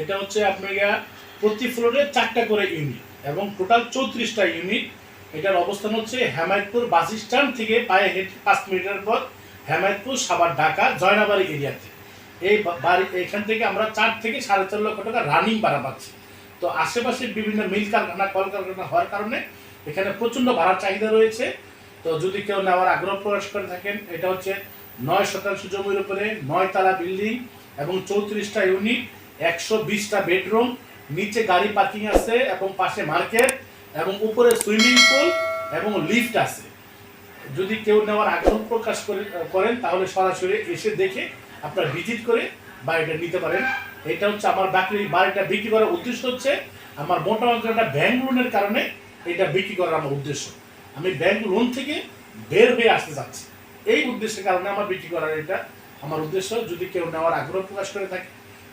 এটা হচ্ছে আপনার প্রতি ফ্লোরে চারটা করে ইউনিট এবং টোটাল চৌত্রিশটা ইউনিট এটার অবস্থান হচ্ছে হেমায়তপুর বাস স্ট্যান্ড থেকে পায়ে হেঁটে পাঁচ মিনিটের পর হেমায়তপুর সাবার ঢাকা, জয়নাবাড়ি এরিয়াতে। এই বাড়ি, এখান থেকে আমরা চার থেকে সাড়ে চার লক্ষ টাকা রানিং ভাড়া পাচ্ছি। তো আশেপাশে বিভিন্ন মিল কারখানা কলকারখানা হওয়ার কারণে এখানে প্রচণ্ড ভাড়ার চাহিদা রয়েছে। তো যদি কেউ নেওয়ার আগ্রহ প্রকাশ করে থাকেন, এটা হচ্ছে নয় শতাংশ জমির উপরে নয় তালা বিল্ডিং এবং চৌত্রিশটা ইউনিট একশো বিশটা বেডরুম, নিচে গাড়ি পার্কিং আছে এবং পাশে মার্কেট এবং উপরে সুইমিং পুল এবং লিফট আছে। যদি কেউ নেওয়ার আগ্রহ প্রকাশ করে, করেন, তাহলে সরাসরি এসে দেখে আপনার ভিজিট করে বাড়িটা নিতে পারেন। এটা হচ্ছে আমার বাকি, বাড়িটা বিক্রি করার উদ্দেশ্য হচ্ছে, আমার মোটা একটা ব্যাংক লোনের কারণে এটা বিক্রি করার আমার উদ্দেশ্য। আমি ব্যাংক লোন থেকে বের হয়ে আসতে চাচ্ছি। এই উদ্দেশ্যের কারণে আমার বিক্রি করার এটা আমার উদ্দেশ্য। যদি কেউ নেওয়ার আগ্রহ প্রকাশ করে থাকে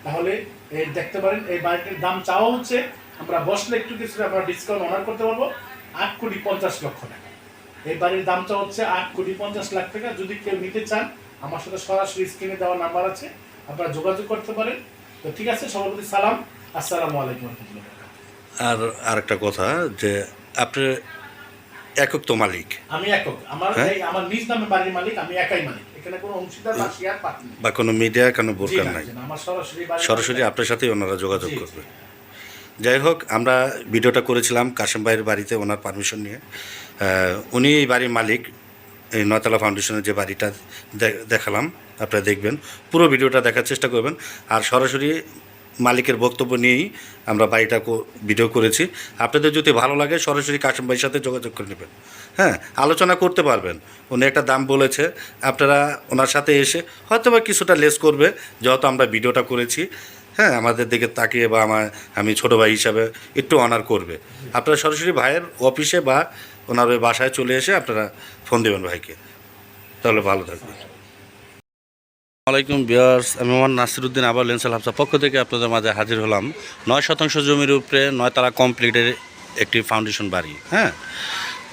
তাহলে এই দেখতে পারেন এই বাড়িটির দাম চাওয়া হচ্ছে আমরা বসলে একটু কিছু আমরা ডিসকাউন্ট অনার করতে পারব আট কোটি পঞ্চাশ লক্ষ টাকা। এই বাড়ির দামটা হচ্ছে আট কোটি পঞ্চাশ লাখ টাকা। যদি কেউ নিতে চান আমার সাথে সরাসরি স্ক্রিনে দেওয়া নাম্বার আছে আপনারা যোগাযোগ করতে পারেন। তো ঠিক আছে সভাপতি সালাম আসসালামু আলাইকুম রহমতুল্লাহ আর আরেকটা কথা যে আপনি একক তো মালিক। আমি একক আমার হ্যাঁ? আমার নিজ নামে বাড়ির মালিক আমি একাই মালিক। এখানে কোনো অংশীদার বা শেয়ার বা কোনো মিডিয়া কোনো বোরকার নাই। সরাসরি। আপনার সাথেই ওনারা যোগাযোগ। করবে। যাই হোক আমরা ভিডিওটা করেছিলাম কাশেম ভাইয়ের বাড়িতে ওনার পারমিশন নিয়ে। উনি এই বাড়ির মালিক এই নয়তলা ফাউন্ডেশনের যে বাড়িটা দেখালাম আপনারা দেখবেন। পুরো ভিডিওটা দেখার চেষ্টা করবেন। আর সরাসরি মালিকের বক্তব্য নিয়েই আমরা বাড়িটা কো- ভিডিও করেছি। আপনাদের যদি ভালো লাগে সরাসরি কাশেম ভাইয়ের সাথে যোগাযোগ করে নেবেন। হ্যাঁ আলোচনা করতে পারবেন। উনি একটা দাম বলেছে, আপনারা ওনার সাথে এসে হয়তো বা কিছুটা লেস করবে, যেহেতু আমরা ভিডিওটা করেছি। হ্যাঁ আমাদের দিকে তাকিয়ে বা আমার, আমি ছোটো ভাই হিসাবে একটু অনার করবে। আপনারা সরাসরি ভাইয়ের অফিসে বা ওনার ওই বাসায় চলে এসে আপনারা ফোন দেবেন ভাইকে। তাহলে ভালো থাকবেন। আসসালামাইকুম বিয়ার্স আমি মোহাম্মদ নাসিরুদ্দিন আবার লেন্সাল হাফসা পক্ষ থেকে আপনাদের মাঝে হাজির হলাম। নয় শতাংশ জমির উপরে নয়তলা কমপ্লিটের একটি ফাউন্ডেশন বাড়ি হ্যাঁ?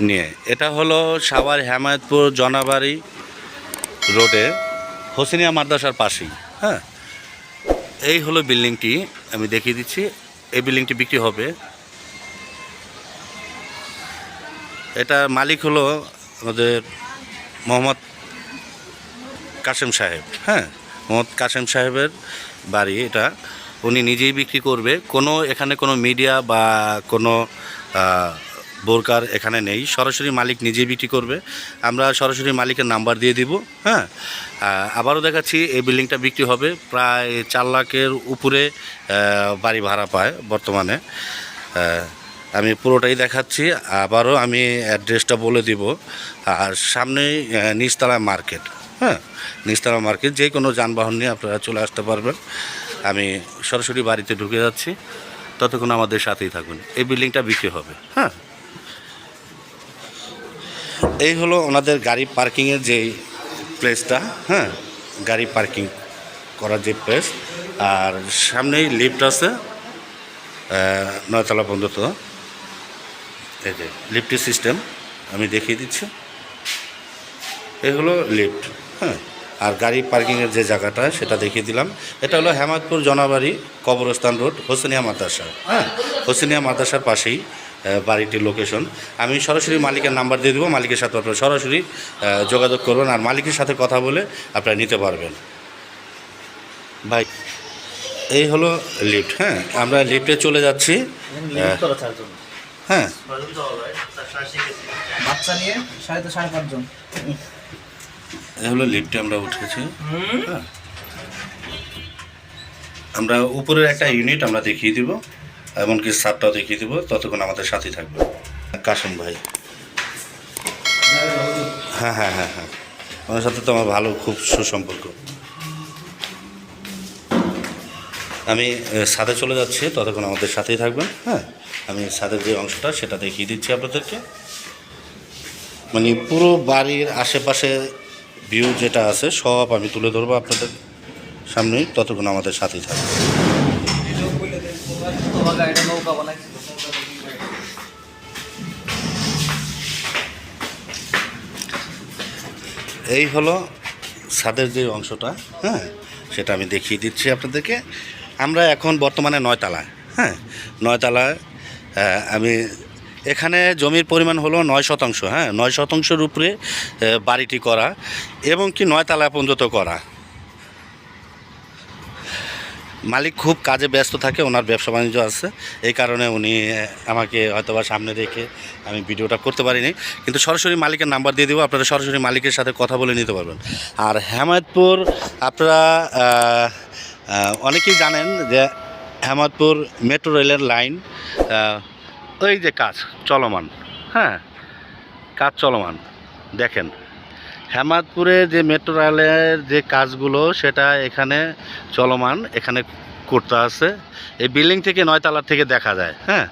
নিয়ে। এটা হলো সাভার হেমায়তপুর জনাবাড়ি রোডে হোসেনিয়া মাদ্রাসার পাশেই হ্যাঁ? এই হলো বিল্ডিংটি, আমি দেখিয়ে দিচ্ছি। এই বিল্ডিংটি বিক্রি হবে। এটা মালিক হলো আমাদের মোহাম্মদ কাসেম সাহেব হ্যাঁ? মোহাম্মদ কাসেম সাহেবের বাড়ি এটা। উনি নিজেই বিক্রি করবে। কোনো এখানে কোনো মিডিয়া বা কোনো বোরকার এখানে নেই। সরাসরি মালিক নিজে বিক্রি করবে। আমরা সরাসরি মালিকের নাম্বার দিয়ে দিব হ্যাঁ? আবারও দেখাচ্ছি এই বিল্ডিংটা বিক্রি হবে প্রায় চার লাখের উপরে বাড়ি ভাড়া পায় বর্তমানে। আমি পুরোটাই দেখাচ্ছি আবারও আমি অ্যাড্রেসটা বলে দিব। আর সামনেই আহ, নিচতলা মার্কেট হ্যাঁ? নিচতলা মার্কেট যে কোনো যানবাহন নিয়ে আপনারা চলে আসতে পারবেন। আমি সরাসরি বাড়িতে ঢুকে যাচ্ছি। ততক্ষণ আমাদের সাথেই থাকুন। এই বিল্ডিংটা বিক্রি হবে হ্যাঁ? এই হলো ওনাদের গাড়ি পার্কিংয়ের যে প্লেসটা হ্যাঁ? গাড়ি পার্কিং করার যে প্লেস আর সামনেই লিফট আছে নয়তলা পর্যন্ত। এই যে লিফটের সিস্টেম আমি দেখিয়ে দিচ্ছি। এই হলো লিফট হ্যাঁ? আর গাড়ি পার্কিংয়ের যে জায়গাটা, সেটা দেখিয়ে দিলাম। এটা হলো হেমাদপুর জনাবাড়ি কবরস্থান রোড হোসেনিয়া মাদ্রাসা হ্যাঁ? হোসেনিয়া মাদ্রাসার পাশেই। বাড়িটির লোকেশন আমি সরাসরি মালিকের নাম্বার দিয়ে দেবো মালিকের সাথে আপনারা সরাসরি যোগাযোগ করবেন আর মালিকের সাথে কথা বলে আপনারা নিতে পারবেন। ভাই এই হলো লিফট হ্যাঁ? আমরা লিফটে চলে যাচ্ছি। হ্যাঁ। বাচ্চা নিয়ে সাড়ে তো সাড়ে পাঁচজন। এই হলো লিফটে আমরা উঠেছি। হ্যাঁ। আমরা উপরের একটা ইউনিট আমরা দেখিয়ে দিব। এমনকি সারটাও দেখিয়ে দেবো, ততক্ষণ আমাদের সাথেই থাকবে কাসেম ভাই। হ্যাঁ হ্যাঁ হ্যাঁ হ্যাঁ। ওনার সাথে তো আমার ভালো, খুব সুসম্পর্ক। আমি ছাদে চলে যাচ্ছি, ততক্ষণ আমাদের সাথেই থাকবেন হ্যাঁ? আমি ছাদের যে অংশটা, সেটা দেখিয়ে দিচ্ছি আপনাদেরকে। মানে পুরো বাড়ির আশেপাশে ভিউ যেটা আছে, সব আমি তুলে ধরবো আপনাদের সামনেই, ততক্ষণ আমাদের সাথেই থাকবে এই হলো ছাদের যে অংশটা হ্যাঁ সেটা আমি দেখিয়ে দিচ্ছি আপনাদেরকে। আমরা এখন বর্তমানে নয়তলা হ্যাঁ নয়তলা আহ, আমি এখানে জমির পরিমাণ হলো নয় শতাংশ হ্যাঁ নয় শতাংশের উপরে বাড়িটি করা এবং কি নয়তলা পর্যন্ত করা। মালিক খুব কাজে ব্যস্ত থাকে, ওনার ব্যবসা বাণিজ্য আছে। এই কারণে উনি আমাকে হয়তোবা সামনে রেখে আমি ভিডিওটা করতে পারিনি। কিন্তু সরাসরি মালিকের নাম্বার দিয়ে দেবো, আপনারা সরাসরি মালিকের সাথে কথা বলে নিতে পারবেন। আর হেমায়তপুর, আপনারা অনেকেই জানেন যে হেমায়তপুর মেট্রো রেলের লাইন ওই যে কাজ চলমান হ্যাঁ? কাজ চলমান, দেখেন। হেমাদপুরে যে মেট্রো রেলের যে কাজগুলো, সেটা এখানে চলমান, এখানে করতে আছে। এই বিল্ডিং থেকে নয়তলার থেকে দেখা যায় হ্যাঁ?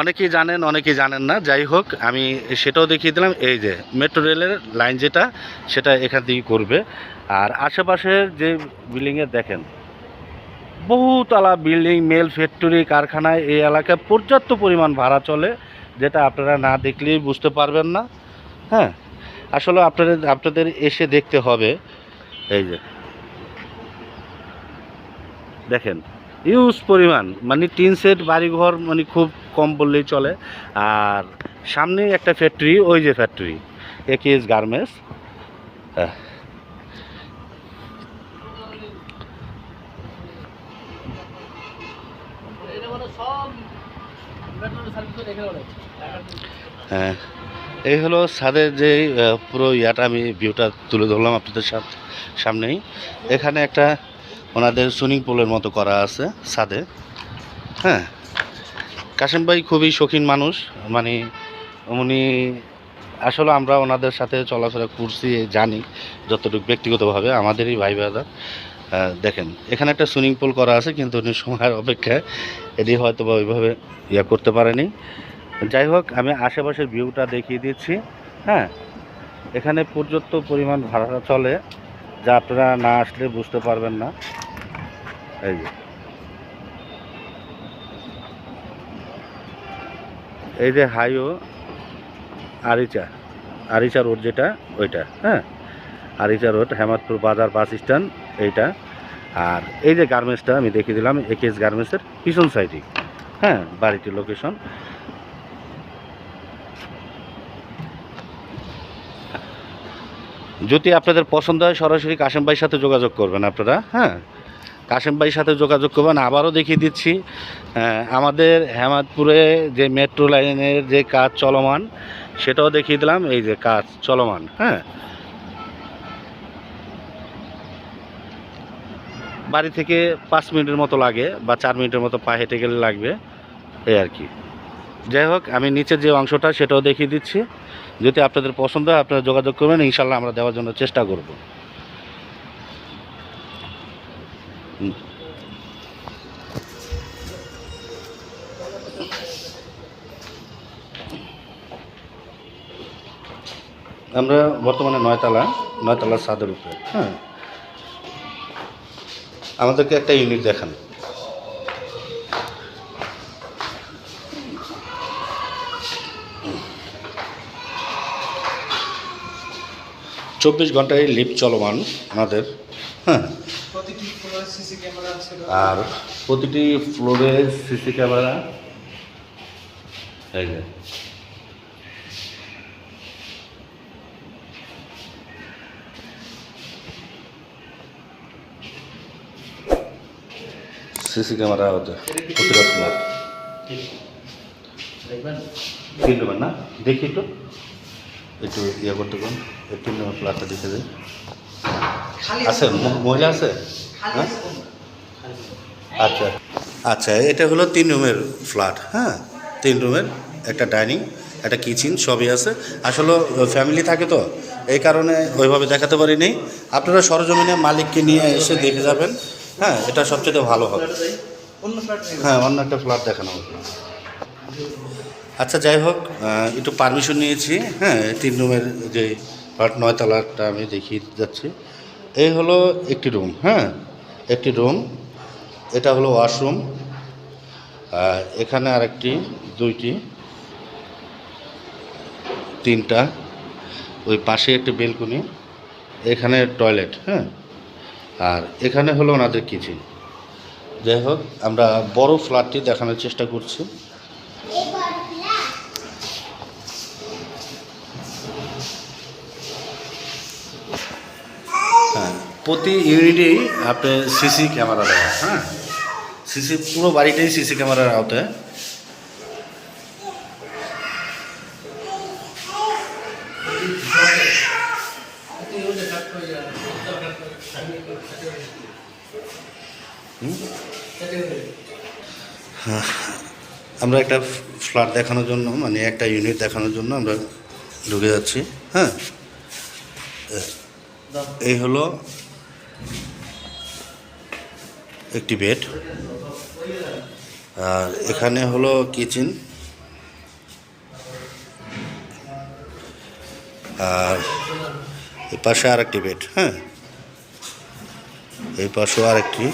অনেকেই জানেন অনেকেই জানেন না। যাই হোক, আমি সেটাও দেখিয়ে দিলাম। এই যে মেট্রো রেলের লাইন যেটা, সেটা এখান থেকেই করবে। আর আশেপাশের যে বিল্ডিংয়ে দেখেন, বহুতলা বিল্ডিং, মেল ফ্যাক্টরি কারখানায় এই এলাকায় পর্যাপ্ত পরিমাণ ভাড়া চলে, যেটা আপনারা না দেখলেই বুঝতে পারবেন না হ্যাঁ? আসলে আপনাদের আপনাদের এসে দেখতে হবে। এই যে। দেখেন ইউজ পরিমাণ। মানে টিন সেট বাড়িঘর মানে খুব কম বললেই চলে। আর সামনেই একটা ফ্যাক্টরি ওই যে ফ্যাক্টরি একেএস গার্মেন্টস হ্যাঁ। এই হলো ছাদের যে পুরো ইয়াটা, আমি ভিউটা তুলে ধরলাম আপনাদের সামনেই। এখানে একটা ওনাদের সুইমিং পুলের মতো করা আছে ছাদে। হ্যাঁ। কাশেম ভাই খুবই শৌখিন মানুষ মানে উনি, আসলে আমরা ওনাদের সাথে চলাফেরা করছি জানি যতটুকু ব্যক্তিগতভাবে, আমাদেরই ভাই দাদা দেখেন, এখানে একটা সুইমিং পুল করা আছে, কিন্তু উনি সময়ের অপেক্ষায় এটি হয়তো বা ওইভাবে ইয়া করতে পারেনি। যাই হোক, আমি আশেপাশের ভিউটা দেখিয়ে দিচ্ছি হ্যাঁ? এখানে পর্যাপ্ত পরিমাণ ভাড়া চলে, যা আপনারা না আসলে বুঝতে পারবেন না। এই যে। এই যে হাইও, আরিচা আরিচা রোড যেটা, ওইটা হ্যাঁ? আরিচা রোড, হেমাদপুর বাজার বাস স্ট্যান্ড, এইটা। আর এই যে গার্মেন্টসটা আমি দেখিয়ে দিলাম একেএস গার্মেন্টসের পিছন সাইডে হ্যাঁ? বাড়িটির লোকেশন যদি আপনাদের পছন্দ হয়, সরাসরি কাশেম ভাইয়ের সাথে যোগাযোগ করবেন আপনারা হ্যাঁ? কাশেম ভাইয়ের সাথে যোগাযোগ করবেন, আবারও দেখিয়ে দিচ্ছি আমাদের হেমাদপুরে যে মেট্রো লাইনের যে কাজ চলমান, সেটাও দেখিয়ে দিলাম, এই যে কাজ চলমান হ্যাঁ? বাড়ি থেকে পাঁচ মিনিটের মতো লাগে বা চার মিনিটের মতো পা হেঁটে গেলে লাগবে, এই আর কি। যাই হোক, আমি নিচের যে অংশটা, সেটাও দেখিয়ে দিচ্ছি। যদি আপনাদের পছন্দ হয়, আপনারা যোগাযোগ করবেন ইনশাল্লাহ আমরা দেওয়ার জন্য চেষ্টা করব। আমরা বর্তমানে নয়তলা নয়তলা ছাদের উপরে হ্যাঁ। আমাদেরকে একটা ইউনিট দেখান। চব্বিশ ঘন্টায় লিফট চলমান আমাদের হ্যাঁ। প্রতিটি ফ্লোরে সিসি ক্যামেরা আর প্রতিটি ফ্লোরে সিসি ক্যামেরা এই যে। সিসি ক্যামেরা ওদের প্রতিটা ফ্লোর নম্বর না? দেখি একটু। একটু ইয়ে করতে পারেন। তিন নম্বর ফ্ল্যাটটা দেখে দেয় আছে মহিলা আছে? হ্যাঁ? আছে। আচ্ছা। আচ্ছা এটা হলো তিন রুমের ফ্ল্যাট হ্যাঁ? তিন রুমের একটা ডাইনিং একটা কিচেন সবই আছে। আসলে ফ্যামিলি থাকে তো এই কারণে ওইভাবে দেখাতে পারিনি। আপনারা সরজমিনে মালিককে নিয়ে এসে দেখে যাবেন হ্যাঁ? এটা সবচেয়ে ভালো হবে। অন্য হ্যাঁ অন্য একটা ফ্ল্যাট দেখানো হবে। আচ্ছা যাই হোক একটু পারমিশন নিয়েছি হ্যাঁ? তিন রুমের যে ফ্ল্যাট নয়তলাটা আমি দেখিয়ে যাচ্ছি। এই হলো একটি রুম হ্যাঁ? একটি রুম, এটা হলো ওয়াশরুম এখানে আরেকটি, দুইটি, তিনটা, ওই পাশে একটি বেলকনি, এখানে টয়লেট হ্যাঁ? আর এখানে হলো ওনাদের কিচেন যাই হোক, আমরা বড় ফ্ল্যাটটি দেখানোর চেষ্টা করছি। প্রতি ইউনিটেই আপনার সিসি ক্যামেরা দেওয়া হ্যাঁ? সিসি, পুরো বাড়িটাই সিসি ক্যামেরার আওতায়। আমরা একটা ফ্ল্যাট দেখানোর জন্য মানে একটা ইউনিট দেখানোর জন্য আমরা ঢুকে যাচ্ছি হ্যাঁ? এই হলো একটি বেড। আর এখানে হলো কিচেন। আর এই পাশে আর একটি বেড হ্যাঁ? এই পাশেও আরেকটি।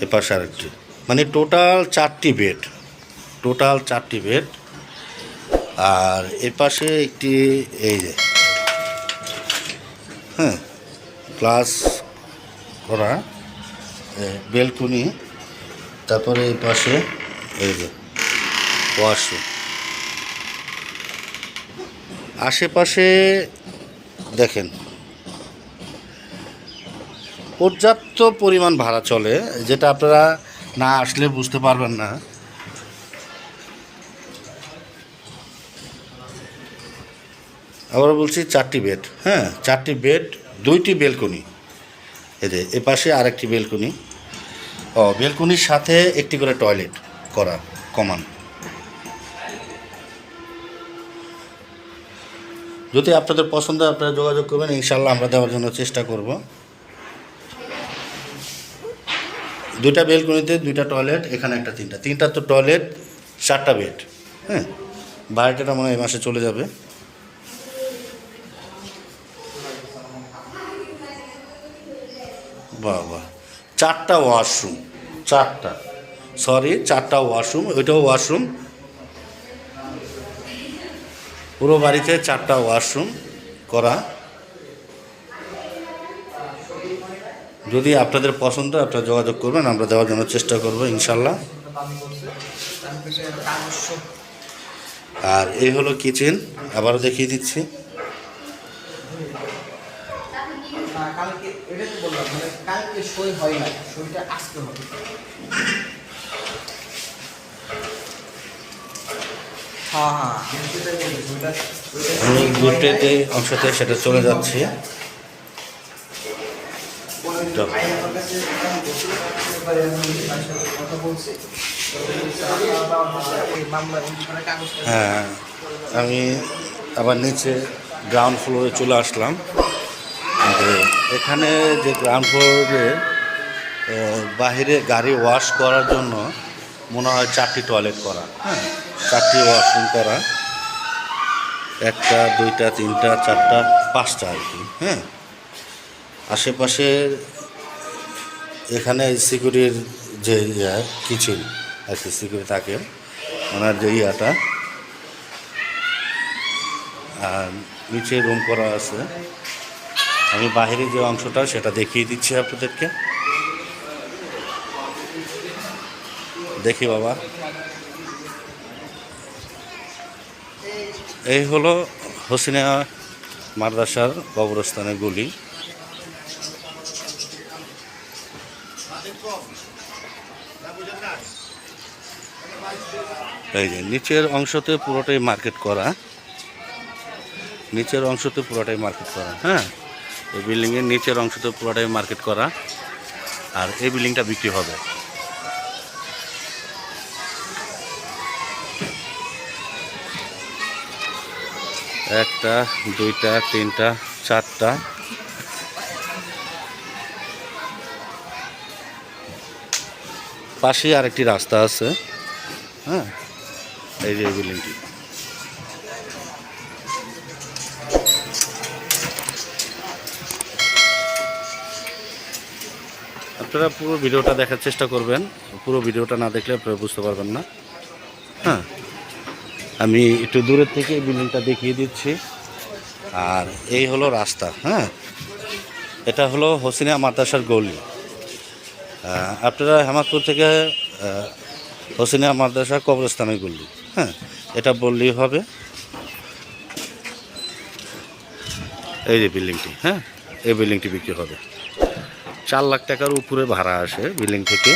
এ পাশে আরেকটি। মানে টোটাল চারটি বেড। টোটাল চারটি বেড। আর এ পাশে একটি, এই যে হ্যাঁ? প্লাস করা বেলকুনি, তারপরে এই পাশে এই যে, ওয়াশরুম। আশেপাশে দেখেন, পর্যাপ্ত পরিমাণ ভাড়া চলে, যেটা আপনারা না আসলে বুঝতে পারবেন না। আবার বলছি, চারটি বেড হ্যাঁ চারটি বেড দুইটি বেলকনি। এতে এ পাশে আরেকটি বেলকনি। ও, বেলকনির সাথে একটি করে টয়লেট করা কমান। যদি আপনাদের পছন্দ আপনারা যোগাযোগ করবেন ইনশাল্লাহ আমরা দেওয়ার জন্য চেষ্টা করব। দুইটা বেলকনিতে দুইটা টয়লেট, এখানে একটা তিনটা। তিনটা তো টয়লেট, চারটা বেড হ্যাঁ? বাড়িটা মনে হয় এই মাসে চলে যাবে। বাহ চারটা ওয়াশরুম চারটা। সরি চারটা ওয়াশরুম ওইটাও ওয়াশরুম পুরো বাড়িতে চারটা ওয়াশরুম করা। যদি আপনাদের পছন্দ আপনারা যোগাযোগ করবেন, আমরা দেওয়ার জন্য চেষ্টা করব, ইনশাল্লাহ। আর এই হলো কিচেন আবারও দেখিয়ে দিচ্ছি। না, কালকে এটা তো বললাম মানে কালকে সই হয় না সইটা আসতে হবে। হ্যাঁ হ্যাঁ আমি অংশতে সেটা চলে যাচ্ছে। হ্যাঁ আমি আবার নিচে গ্রাউন্ড ফ্লোরে চলে আসলাম। এখানে যে গ্রাউন্ড ফ্লোরে বাহিরে গাড়ি ওয়াশ করার জন্য মনে হয় চারটি টয়লেট করা হ্যাঁ? চারটি ওয়াশরুম করা, একটা, দুইটা, তিনটা, চারটা, পাঁচটা আর কি হ্যাঁ? আশেপাশে এখানে সিকিউরিটির যে ইয়া, কিচেন আর কি, সিকিউরিটি থাকে, ওনার যে ইয়াটা, আর নিচে রুম করা আছে। আমি বাহিরে যে অংশটা, সেটা দেখিয়ে দিচ্ছি আপনাদেরকে। দেখি বাবা। এই হলো হোসিনা মাদ্রাসার কবরস্থানের গুলি। এই যে, নিচের অংশতে পুরোটাই মার্কেট করা। নিচের অংশতে পুরোটাই মার্কেট করা হ্যাঁ? এই বিল্ডিংয়ের নিচের অংশতে পুরোটাই মার্কেট করা, আর এই বিল্ডিংটা বিক্রি হবে। একটা, দুইটা, তিনটা, চারটা। পাশেই আরেকটি রাস্তা আছে হ্যাঁ? এই যে বিল্ডিংটি আপনারা পুরো ভিডিওটা দেখার চেষ্টা করবেন। পুরো ভিডিওটা না দেখলে আপনারা বুঝতে পারবেন না। হ্যাঁ আমি একটু দূরের থেকে বিল্ডিংটা দেখিয়ে দিচ্ছি। আর এই হলো রাস্তা হ্যাঁ। এটা হলো হোসিনা মাদ্রাসার গলি। আপনারা হেমাদপুর থেকে আহ, হোসেনিয়া মাদ্রাসা কবরস্থানে গল্লি হ্যাঁ। এটা বললেই হবে। এই যে বিল্ডিংটি হ্যাঁ এই বিল্ডিংটি বিক্রি হবে। চার লাখ টাকার উপরে ভাড়া আসে বিল্ডিং থেকে।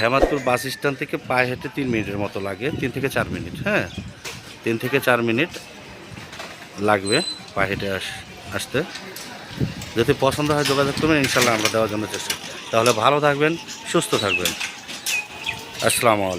হেমাদপুর বাস স্ট্যান্ড থেকে পায়ে হেঁটে তিন মিনিটের মতো লাগে, তিন থেকে চার মিনিট হ্যাঁ? তিন থেকে চার মিনিট লাগবে পায়ে হেঁটে আস, আসতে। যদি পছন্দ হয় যোগাযোগ করবেন ইনশাল্লাহ আমরা দেওয়ার জন্য চেষ্টা তাহলে ভালো থাকবেন, সুস্থ থাকবেন। আসসালামু আলাইকুম।